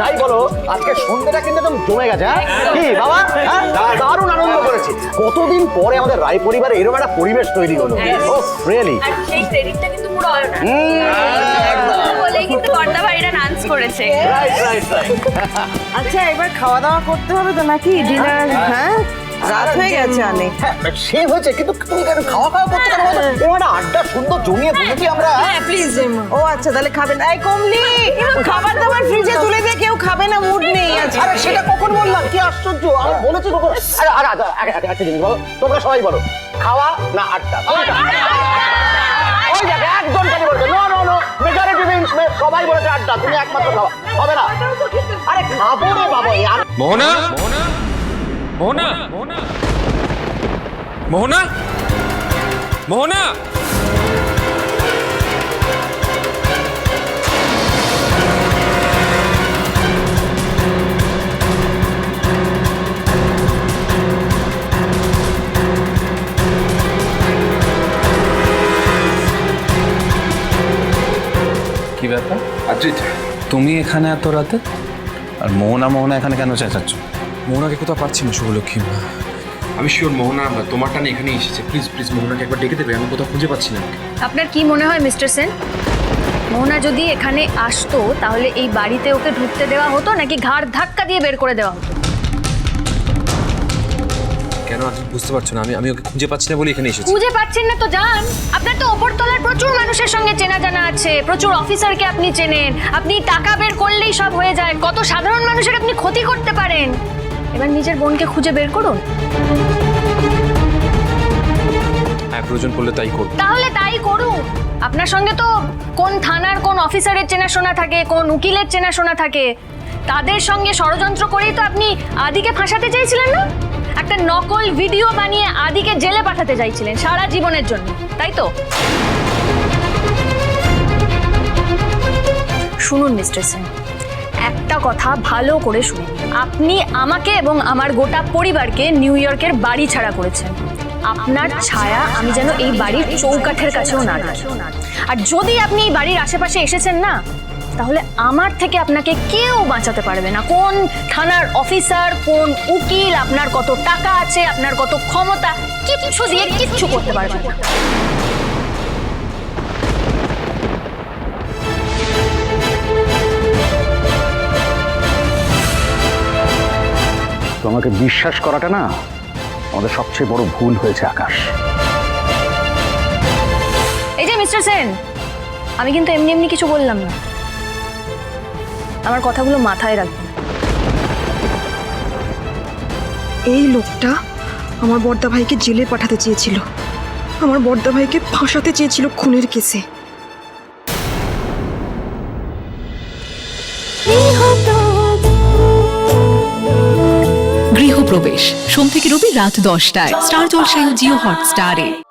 যাই বলো আজকে সন্ধ্যেটা কিন্তু একদম জমে গেছে হ্যাঁ? কি বাবা? হ্যাঁ? দারুণ আনন্দ করেছি। কতদিন পরে আমাদের রায় পরিবারে এরকম একটা পরিবেশ তৈরি হলো? ও রিয়েলি সেই ক্রেডিটটা কিন্তু পুরো বলেই কিন্তু বর্দা ভাইরা ডান্স করেছে। রাইট রাইট রাইট আচ্ছা এবার খাওয়া দাওয়া করতে হবে তো নাকি? ডিনার হ্যাঁ। রাত হয়ে গেছে অনেক। হ্যাঁ সে হয়েছে কিন্তু তুমি কেন খাওয়া খাওয়া করতে কেন আড্ডা সুন্দর জমিয়ে বুঝেছি আমরা। হ্যাঁ প্লিজ ও আচ্ছা তাহলে খাবেন। এই কমলি খাবার দাবার ফ্রিজে তুলে দিয়ে কেউ খাবে না মুড নেই আজকে। আরে সেটা কখন বললাম? কি আশ্চর্য। আমি বলেছি কখন আরে আরে আরে, আরে, আরে, একটা জিনিস বলো। তোমরা সবাই বলো খাওয়া না আড্ডা? ওই দেখ একজন খালি বলছে। No no no majority means সবাই বলেছে আড্ডা তুমি একমাত্র খাওয়া। হবে না? আরে খাব রে বাবা আর মোহনা? মোহনা? মোহনা? মোহনা? কি ব্যাপার? অজিত। তুমি এখানে এত রাতে? আর মোহনা মোহনা এখানে কেন চেঁচাচ্ছ? মোহনাকে কোথাও পাচ্ছি না শুভলক্ষ্মী আমি শিওর মোহনা তোমার টানে এখানে এসেছে। প্লিজ প্লিজ মোহনাকে একবার ডেকে দেবে আমি কোথাও খুঁজে পাচ্ছি না আপনার কি মনে হয় মিস্টার সেন? মোহনা যদি এখানে আসতো তাহলে এই বাড়িতে ওকে ঢুকতে দেওয়া হতো নাকি ঘাড় ধাক্কা দিয়ে বের করে দেওয়া হতো? কেন? আপনি বুঝতে পারছ না আমি আমি ওকে খুঁজে পাচ্ছি না বলে এখানে এসেছি। খুঁজে পাচ্ছেন না তো যান। আপনার তো ওপরতলার প্রচুর মানুষের সঙ্গে চেনা জানা আছে। প্রচুর অফিসারকে আপনি চেনেন। আপনি টাকা বের করলেই সব হয়ে যায়। কত সাধারণ মানুষের আপনি ক্ষতি করতে পারেন। এবার নিজের বোনকে খুঁজে বের করুন। হ্যাঁ প্রয়োজন পড়লে তাই করব। তাহলে তাই করুন। আপনার সঙ্গে তো কোন থানার কোন অফিসারের চেনাশোনা থাকে কোন উকিলের চেনাশোনা থাকে তাদের সঙ্গে ষড়যন্ত্র করেই তো আপনি আদিকে ফাঁসাতে চেয়েছিলেন না? একটা নকল ভিডিও বানিয়ে আদিকে জেলে পাঠাতে চাইছিলেন সারা জীবনের জন্য, তাই তো? শুনুন, মিস্টার সেন, একটা কথা ভালো করে শুনুন। আপনি আমাকে এবং আমার গোটা পরিবারকে নিউ ইয়র্কের বাড়ি ছাড়া করেছেন। আপনার ছায়া আমি যেন এই বাড়ির চৌকাঠের কাছেও না আর যদি আপনি এই বাড়ির আশেপাশে এসেছেন না তাহলে আমার থেকে আপনাকে কেউ বাঁচাতে পারবে না। কোন থানার অফিসার কোন উকিল আপনার কত টাকা আছে আপনার কত ক্ষমতা কিচ্ছু দিয়ে কিচ্ছু করতে পারবে না। তোমাকে বিশ্বাস করাটা না আমাদের সবচেয়ে বড় ভুল হয়েছে আকাশ। এই যে মিস্টার সেন আমি কিন্তু এমনি এমনি কিছু বললাম না। আমার কথাগুলো মাথায় রাখবেন এই লোকটা আমার বর্দা ভাইকে জেলে পাঠাতে চেয়েছিল। আমার বর্দা ভাইকে ফাঁসাতে চেয়েছিল খুনের কেসে। গৃহপ্রবেশ। সোম থেকে রবি রাত দশটায়। স্টার জলসায় জিও হটস্টারে।